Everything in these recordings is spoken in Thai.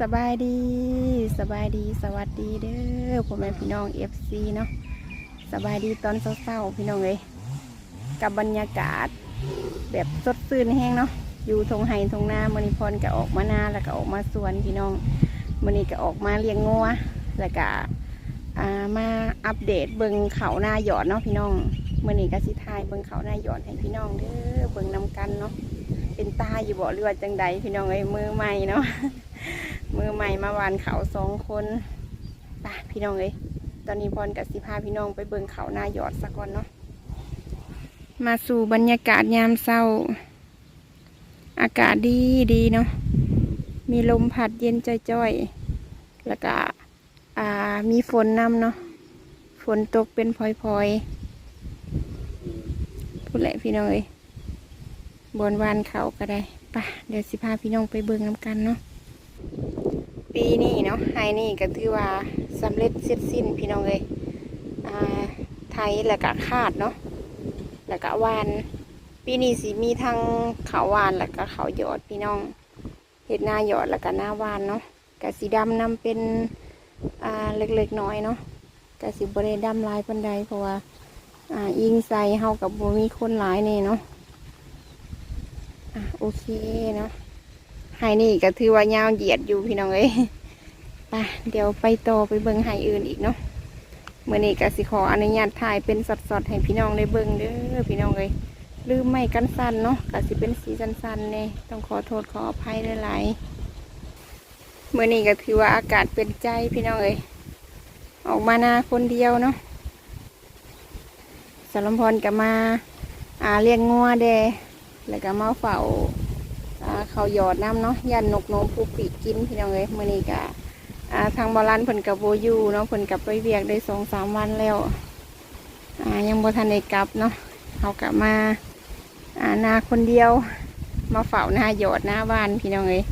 สบายดีสบายดีสวัสดีเด้อพ่อแม่พี่น้องเอฟซีเนาะสบายดีตอนเศร้าๆพี่น้องเลยกับบรรยากาศ แบบสดชื่นแห้งเนาะอยู่ทงไห้ทงนามือนิพนธ์ก็ออกมานาแล้วก็ออกมาสวนพี่น้องมือนี้ก็ออกมาเลี้ยงงัวแล้วก็มาอัปเดตเบิงเขาหน้าหยอดเนาะพี่น้องมือนี้ก็สิทายเบิงเขาหน้าหยอดให้พี่น้องเด้อเบิงนำกันเนาะเป็นตาอยู่บ่หรือจังใดพี่น้องเอ้ยมือใหม่เนาะ มือใหม่มาวานเขาสองคนไปพี่น้องเอ้ยตอนนี้พรกับสิพาพี่น้องไปเบิ่งเขาหน้าหยอดสักก่อนเนาะมาสู่บรรยากาศยามเศร้า อากาศดีดีเนาะมีลมพัดเย็นจ้อยๆแล้วก็อ่ามีฝนนำเนาะฝนตกเป็นพลอยๆพูดแหละพี่น้องเอ้ยบนวานเขาก็ได้ไปะเดี๋ยวสิพาพี่น้องไปเบิ่งน้ำกันเนาะ ปีนี้เนาะไฮนี่ก็ถือว่าสำเร็จเสร็จสิ้นพี่น้องเลยไทยแล้วก็คาดเนาะแล้วก็วาน ปีนี้สิมีทั้งเขาวานแล้วก็เขาหยอดพี่น้องเห็ดหน้าหยอดแล้วก็หน้าวานเนาะกะสีดำนำเป็นเล็กๆน้อยเนาะกะสีบริเวณดำลายปันใดเพราะว่าอ่ายิงใส่เฮากับบมีคนหลายนี่เนาะอะโอเคเนาะ ไห้นี่ก็ถือว่ายาวเหยียดอยู่พี่น้องเอ้ยไปเดี๋ยวไปโตไปเบิ่งไห้อื่นอีกเนาะเมื่อนี้ก็สิขออนุญาตถ่ายเป็นสดๆให้พี่น้องได้เบิ่งเด้อพี่น้องเอ้ยลืมไม่กันสั้นเนาะก็สิเป็นสีสั้นๆเนี่ยต้องขอโทษขออภัยหลายๆเมื่อนี้ก็ถือว่าอากาศเป็นใจพี่น้องเอ้ยออกมาหน้าคนเดียวเนาะสารมพรก็มาอ่าเลี้ยงงัวเดแล้วก็มาเฝ้า เขาหยอดน้ำเนาะยันนกนมผู้ปีกกินพี่น้องเอ้ยมื้อนี้ก็ทางบาลานเพิ่นกับโบยูเนาะเพิ่นกับไปเวียกได้สองสามวันแล้วยังบทันได้กลับเนาะเขากลับมาานาคนเดียว มาเฝ้าหน้าหยอดหน้าบ้านพี่น้องเอ้ย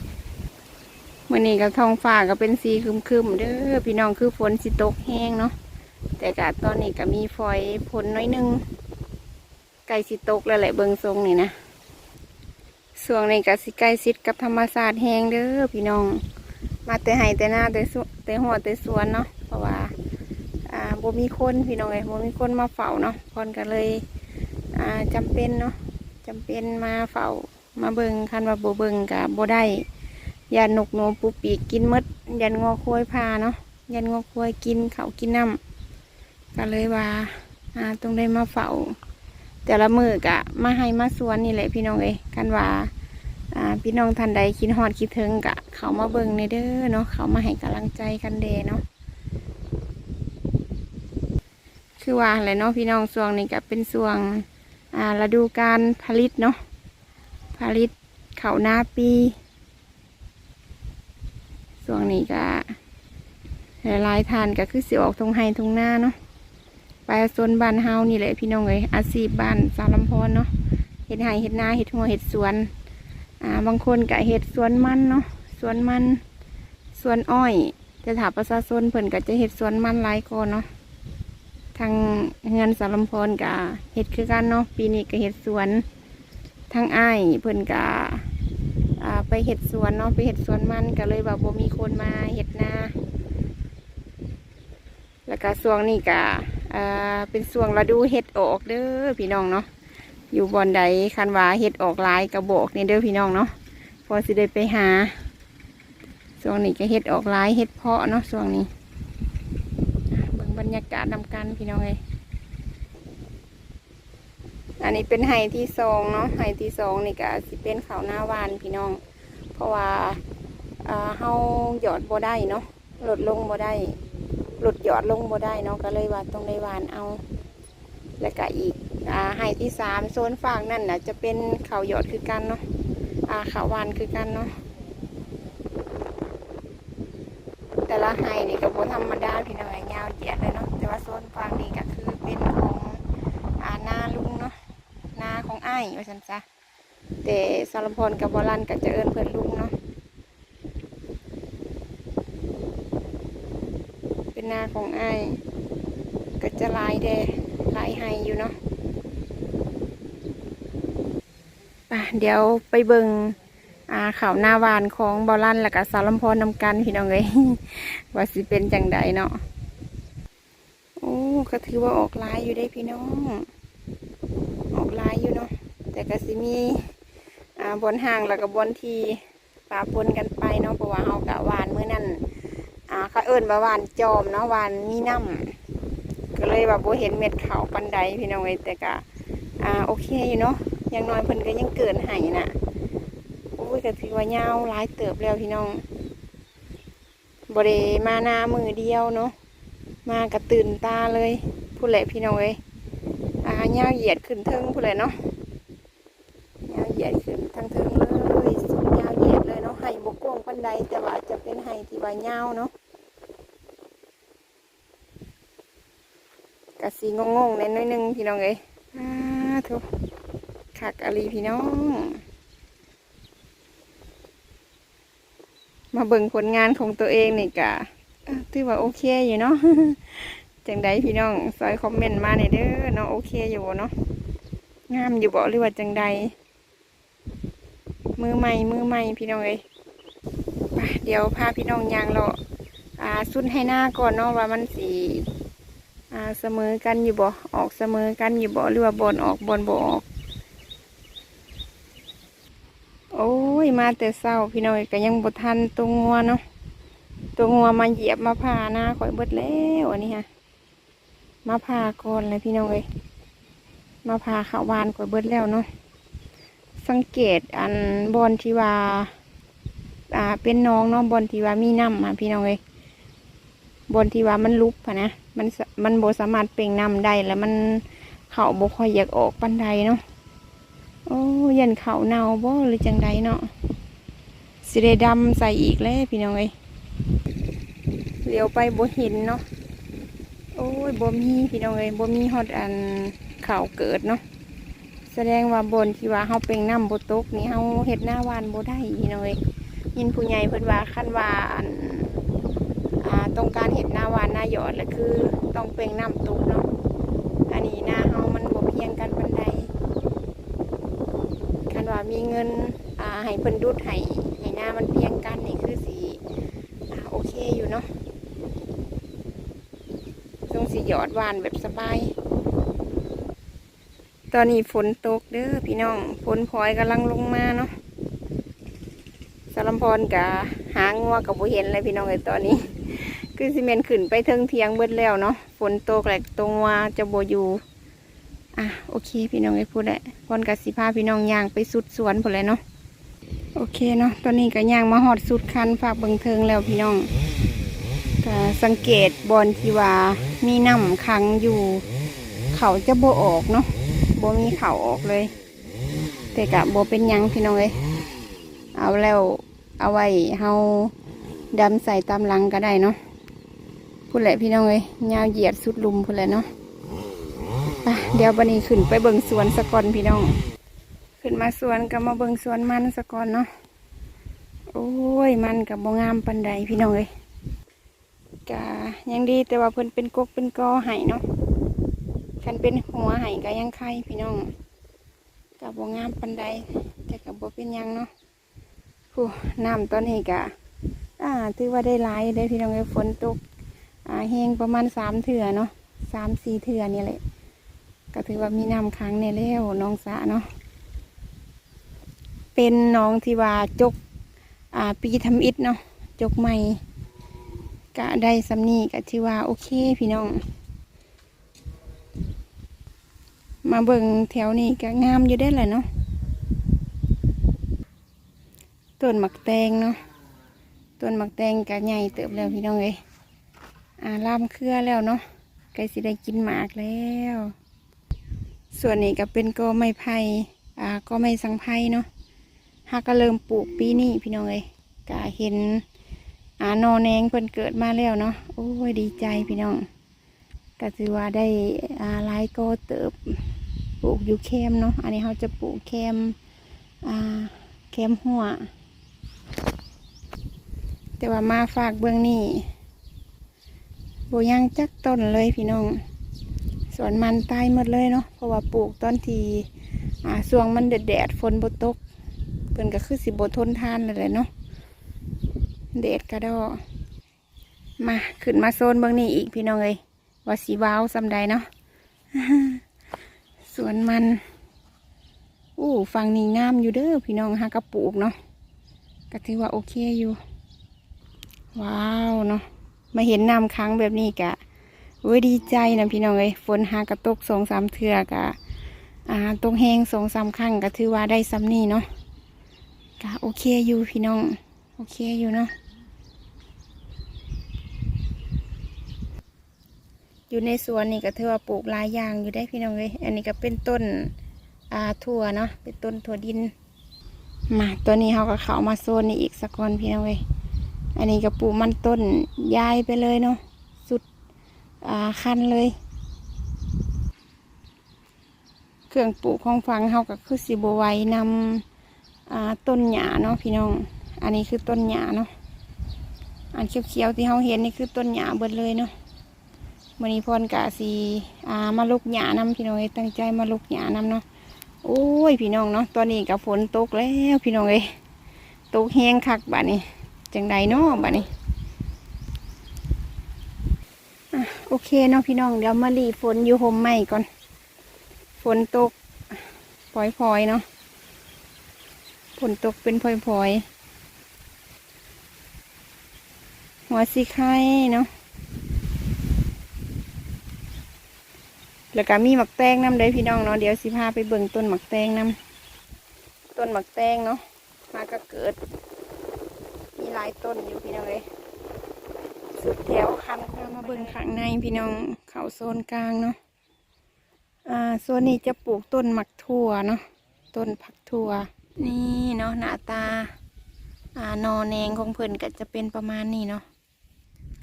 มื้อนี้ก็ท้องฟ้าก็เป็นสีครึมๆเด้อพี่น้องคือฝนสิตกแห้งเนาะแต่ก็ตอนนี้ก็มีฝอยฝนน้อยนึงใกล้สิตกแล้วแหละเบิงทรงนี่นะ ส่วนี้ก็สิใกล้ชิดกับธรรมศาสตร์แห้งเด้อพี่น้อง มาแต่ไห้แต่หน้าแต่สวแต่หัวแต่สวนเนาะเพราะว่าอ่าบ่มีคนพี่น้องเอ้ยบ่มีคนมาเฝ้าเนาะพอนก็เลยอ่าจำเป็นเนาะจำเป็นมาเฝ้ามาเบิ่งคันว่าบ่เบิ่งก็บ่ได้ยานนกโนมปูปีกกินหมดยันงอควยพาเนาะยันงอควยกินเขาวกินน้ำ ก็เลยว่าอ่าต้องได้มาเฝ้า แต่ละมือกะมาให้มาสวนนี่แหละพี่น้องเอ้ยกันว่า พี่น้องท่านใดคิดฮอดคิดถึงกะ เขามาเบิ่งในเด้อเนาะเขามาให้กำลังใจกันเดเนาะคือว่าอะไรเนาะพี่น้องส่วงนี้ก็เป็นส่วงอ่าฤดูการผลิตเนาะผลิตเขาหน้าปีส่วงนี้ก็หลายๆทานก็คือสิออกทงไห้ทงหน้าเนาะไปสวนบ้านเฮานี่แหละพี่น้องเอ้ยอาชีพบ้านสารลำพอนเนาะเห็ดไห่เห็ดนาเห็ดหัวเห็ดสวน อ่าบางคนก็เห็ดสวนมันเนาะสวนมันสวนอ้อยแต่ถามประชาชนเพิ่นก็จะเห็ดสวนมันหลายก่อนเนาะทางเฮือนสารลำพนก็เห็ดคือกันเนาะปีนี้ก็เห็ดสวนทางอ้ายเพิ่นก็อ่าไปเห็ดสวนเนาะไปเห็ดสวนมันก็เลยแบบบ่มีคนมาเห็ดนาแล้วก็ช่วงนี้ก็เป็นช่วงฤดูเห็ดออกเด้อพี่น้องเนาะ อยู่บอนใดคันว่าเห็ดออกลายกระบอกนี่เด้อพี่น้องเนาะพอสิได้ไปหาช่วงนี้ก็เห็ดออกลายเห็ดเพาะเนาะช่วงนี้อะเบิ่งบรรยากาศนำกันพี่น้องเลยอันนี้เป็นไห่ที่สองเนาะไห่ที่สองนี่ก็สิเป็นข้าวหน้าวานพี่น้อง เพราะว่าอ่าเฮาหยอดบ่ได้เนาะลดลงบ่ได้หลุดหยอดลงบ่ได้เนาะก็เลยว่าต้องได้วานเอา แล้วก็อีกอ่าไห้ที่สามโซนฝั่งนั่นน่ะจะเป็นเขาหยอดคือกันเนาะอ่าเขาวานคือกันเนาะแต่ละไห้นี่ก็บ่ธรรมดาพี่น้องยาวเหยียดเลยเนาะแต่ว่าโซนฝั่งนี่ก็คือเป็นของอ่านาลุงเนาะนาของไอ้ว่าซั่นจ้ะแต่สารพรกับบอลันก็จะเอิ้นเพิ่อนลุงเนาะเป็นนาของไอ้ก็จะลายแดลายไฮอยู่เนาะป่ะเดี๋ยวไปเบิงอ่าข่าวหน้าวานของบอลันแล้วก็สารลำพรนำกันพี่น้องเลยว่าสิเป็นจังใดเนาะโอ้ก็ถือว่าออกลายอยู่ได้พี่น้อง ออกลายอยู่เนาะแต่ก็สิมีอ่าบนห่างแล้วก็บนทีปาปนกันไปเนาะเพราะว่าเฮากะวานมื้อนั้นอ่าเขาเอิ้นว่าวานจอมเนาะวานมีน้ำ ก็เลยแบบบ่เห็นเม็ดขาวปันใดพี่น้องเอ้ยแต่ก็อ่าโอเคอยู่เนาะย่างน้อยเพิ่นก็ยังเกินไห้น่ะโอ้ยก็ถือว่ายาวหลายเติบแล้วพี่น้องบริมาหนามือเดียวเนาะมากระตื่นตาเลยพูดแหละพี่น้องเอ้ยอ่ายาวเหยียดขึ้นเทิงพูดแหละเนาะยาวเหยียดขึ้นทางเทิงเลยสุดยาวเหยียดเลยเนาะไห้บกกวงปันใดแต่ว่าจะเป็นไห้ที่ว่ายาวเนาะ กะสีงงๆในน้อยหนึงพี่น้องเอ้ยอาทุกคักอะลีพี่น้อง มาเบิ่งผลงานของตัวเองนี่กะถือว่าโอเคอยู่เนาะจังใดพี่น้องซอยคอมเมนต์มาในเด้อเนาะโอเคอยู่เนาะงามอยู่บ่หรือว่าจังใดมือใหม่มือใหม่พี่น้องเอ้ยเดี๋ยวพาพี่น้องยางเลาะอ่าสุดให้หน้าก่อนเนาะว่ามันสี อ่าเสมอกันอยู่บ่ออกเสมอกันอยู่บ่หรือว่าบอลออกบอลบ่ออก โอ้ยมาแต่เศร้าพี่น้องก็ยังบ่ทันตัวงัวเนาะตัวงัวมาเหยียบมาผ่าหน้าข่อยเบิดแล้วอันนี้ฮะมาผ่าก่อนเลยพี่น้องเอ้ยมาผ่าข้าวหวานข่อยเบิดแล้วเนาะสังเกตอันบอนที่ว่า อ่าเป็นน้องเนาะบอนที่ว่ามีน้ำอะพี่น้องเอ้ย บนที่ว่ามันลุบอะนะมันมันโบสามารถเปล่งน้ำได้แล้วมันเข่าโบคอยอยากออกปันใดเนาะโอ้ยันเข่าเน่าบ่หรือจังใดเนาะสิได้ดำใส่อีกแล้วพี่น้องเอ้ยเลี้ยวไปโบเห็นเนาะโอ้ยโบมีพี่น้องเอ้ยบ่มีฮอดอันเข่าเกิดเนาะแสดงว่าบนที่ว่าเฮาเป็นน้ำบ่ตกนี่เฮาเฮ็ดหน้าวานโบได้พี่น้องเอ้ยยินผู้ใหญ่เพิ่นว่าคันว่าอัน ต้องการเฮ็ดหน้าหวานหน้าหยอดแล้วคือต้องเป็นน้ำตกเนาะอันนี้หน้าเฮามันบ่เพียงกันปานใดคันว่ามีเงินอ่าให้เพิ่นดูดให้ให้หน้ามันเพียงกันนี่คือสีอ่าโอเคอยู่เนาะตรงสีหยอดหวานแบบสบาย ตอนนี้ฝนตกเด้อพี่น้องฝนพลอยกำลังลงมาเนาะสารมพรกะหางัวกับบุเห็นเลยพี่น้องเลยตอนนี้ คือซีเมนขึ้นไปเทิงเทียงเบิดแล้วเนาะฝนตกแหลกตรงว่าจะโบอยู่อะโอเค พี่น้องไอ้พูดแหละพรกับสิพาพี่น้องย่างไปสุดสวนพูดเลยเนาะโอเคเนาะตอนนี้ก็ย่างมาหอดสุดคันฝากเบิงเทิงแล้วพี่น้องก็สังเกตบอลที่ว่ามีน้ำขังอยู่ เขาจะโบออกเนาะโบมีเขาออกเลย แต่กะโบเป็นยังพี่น้องเอ้ยเอาแล้วเอาไว้เฮาดำใส่ตามหลังก็ได้เนาะ พูดแหละพี่น้องเอ้ยยาวเหยียดสุดลุมพูดแหละเนาะไปเดี๋ยวบันนี้ขึ้นไปเบิ่งสวนสะก่อนพี่น้อง ขึ้นมาสวนก็มาเบิ่งสวนมันสะก่อนเนาะโอ้ยมันกับบงามปันใดพี่น้องเอ้ยกะยังดีแต่ว่าเพิ่นเป็นกกเป็นกอไห้เนาะคันเป็นหัวไห้ก็ยังไข่พี่น้องกับบงามปันใดแต่กับบ่เป็นยังเนาะผู้น้ำตอนนี้กะอ่าถือว่าได้หลายได้พี่น้องเอ้ยฝนตก อาแห้งประมาณสามเถื่อเนาะสามสี่เถื่อนี่แหละ ก็ถือว่ามีน้ำค้างในแล้วน้องสะเนาะเป็นน้องที่ว่าจกอ่าปีทำอิฐเนาะจกใหม่ก็ได้สำนีก็ที่ว่าโอเคพี่น้อง มาเบิ่งแถวนี้ก็งามอยู่ได้แหละเนาะต้นหมักแตงเนาะต้นหมักแตงก็ใหญ่เติบแล้วพี่น้องเอ้ย อ่าลามเครือแล้วเนาะใกล้สิได้กินหมากแล้ว ส่วนนี้ก็เป็นก็ไม้ไผ่อ่าก็ไม่สังไผ่เนาะฮาก็เริ่มปลูกปีนี้พี่น้องเอ้ยก็เห็นอ่านอแนงเพิ่นเกิดมาแล้วเนาะโอ้ยดีใจพี่น้องก็ถือว่าได้อ่าหลายก็เติบปลูกอยู่แคมเนาะอันนี้เขาจะปลูกแคมอ่าแคมหัว แต่ว่ามาฝากเบื้องนี้ บยังจักต้นเลยพี่น้อง สวนมันตายหมดเลยเนาะเพราะว่าปลูกตอนที่อ่าช่วงมันแดดแดดฝนบตกพิ่นก็คือสิบทนทานเลยแหละเนาะเดดกระดอมาขึ้นมาโซนเบื้องนี้อีกพี่น้องเอ้ยว่าสีว้าวซำใดเนาะสวนมันอู้ฟังนี่งามอยู่เด้อพี่น้องฮะกระปลูกเนาะก็ถือว่าโอเคอยู่ ว้าวเนาะ มาเห็นน้ำค้างแบบนี้กะเว้ยดีใจนะพี่น้องเอ้ยฝนหากระตกสองสามเทือกะอ่าตรงแหงสองสามครั้งก็ถือว่าได้ซ้ำนี่เนาะก็โอเคอยู่พี่น้อง โอเคอยู่เนาะอยู่ในสวนนี่ก็ถือว่าปลูกหลายอย่างอยู่ได้พี่น้องเลยอันนี้ก็เป็นต้นอ่าถั่วเนาะเป็นต้นถั่วดินมาตัวนี้เขาก็เข้ามาโซนนี้อีกสักคนพี่น้องเลย อันนี้ก็ปลูกมันต้นย้ายไปเลยเนาะสุดคันเลย เครื่องปลูกของฟังเขาก็คือสิบไว้นำต้นหญ้าเนาะพี่น้อง อันนี้คือต้นหญ้าเนาะอันเขียวๆที่เขาเห็นนี่คือต้นหญ้าเบิดเลยเนาะมันนี้พรกะสีมาลุกหญ้านำพี่น้องตั้งใจมาลุกหญ้านำเนาะโอ้ยพี่น้องเนาะตอนนี้กับฝนตกแล้วพี่น้องเอ้ยตกแห้งคักบัดนี้ จังใดเนาะบัดนี้โอเคเนาะพี่น้องเดี๋ยวมารีฝนอยู่ห่มใหม่ก่อน ฝนตกพลอยๆเนาะฝนตกเป็นพลอยๆหัวสีไข่เนาะแล้วก็มีหมักแตงน้ำเลยพี่น้องเนาะเดี๋ยวสิพาไปเบิ่งต้นหมักแตงน้ำต้นหมักแตงเนาะมาก็เกิด หลายต้นอยู่พี่น้องเลยสุดแถวคันเข้ามาเบิ่งข้างในพี่น้องเขาโซนกลางเนาะอ่าส่วนนี้จะปลูกต้นหมักถั่วเนาะต้นผักถั่ว นี่เนาะหน้าตาอ่านอแนงของเพิ่นก็จะเป็นประมาณนี้เนาะ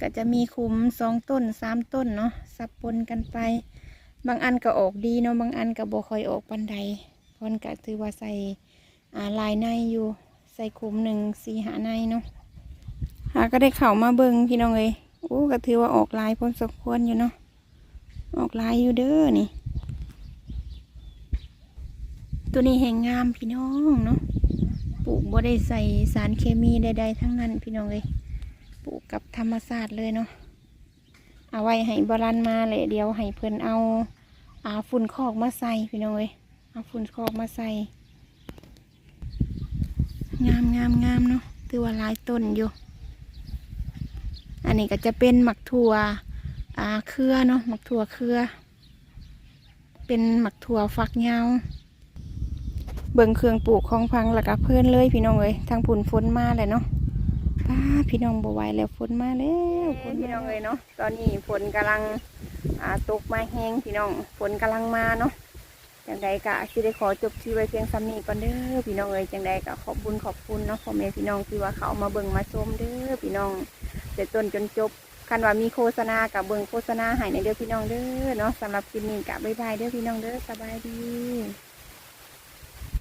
ก็จะมีคุ้มสองต้นสามต้นเนาะสับปนกันไป บางอันก็ออกดีเนาะบางอันก็บ่ค่อยออกปันใดเพิ่นก็ถือว่าใส่อ่าลายในอยู่ ใส่คุ้มหนึ่งสี่หาในเนาะ หาก็ได้เข่ามาเบิงพี่น้องเลยโอ้ก็ถือว่าออกลายพอสมควรอยู่เนาะออกลายอยู่เด้อนี่ ตัวนี้แห่งงามพี่น้องเนาะปลูกบ่ได้ใส่สารเคมีใดๆทั้งนั้นพี่น้องเลยปลูกกับธรรมชาติเลยเนาะเอาไว้ให้บรันมาเลยเดียวให้เพิ่นเอาอาฝุ่นคอกมาใส่พี่น้องเลยเอาฝุ่นคอกมาใส่งามงามงามเนาะถือว่าหลายต้นอยู่ อันนี้ก็จะเป็นหมักถั่วอ่าเครือเนาะหมักถั่วเครือ เป็นหมักถั่วฝักยาวเบิ่งเครื่องปลูกของพังแล้วก็เพื่อนเลยพี่น้องเอ้ยทางผุนฝนมาเลยเนาะป้าพี่น้องบไหวแล้วฝนมาแล้วฝนพี่น้องเอ้ยเนาะตอนนี้ฝนกำลังอ่าตกมาแห้งพี่น้องฝนกำลังมาเนาะจังใดก็สิได้ขอจบชีวิตไว้เพียงซ้ำนี้ก่อนเด้อพี่น้องเอ้ยจังใดก็ขอบคุญขอบคุณเนาะพ่อแม่พี่น้องที่ว่าเขาเอามาเบิ่งมาชมเด้อพี่น้อง แต่ต้นจนจบคันว่ามีโฆษณากับเบิงโฆษณาให้ในเด้อพี่น้องเด้อเนาะสำหรับคลิปนี้กับบ๊ายบายเด้อพี่น้องเด้อสบายดี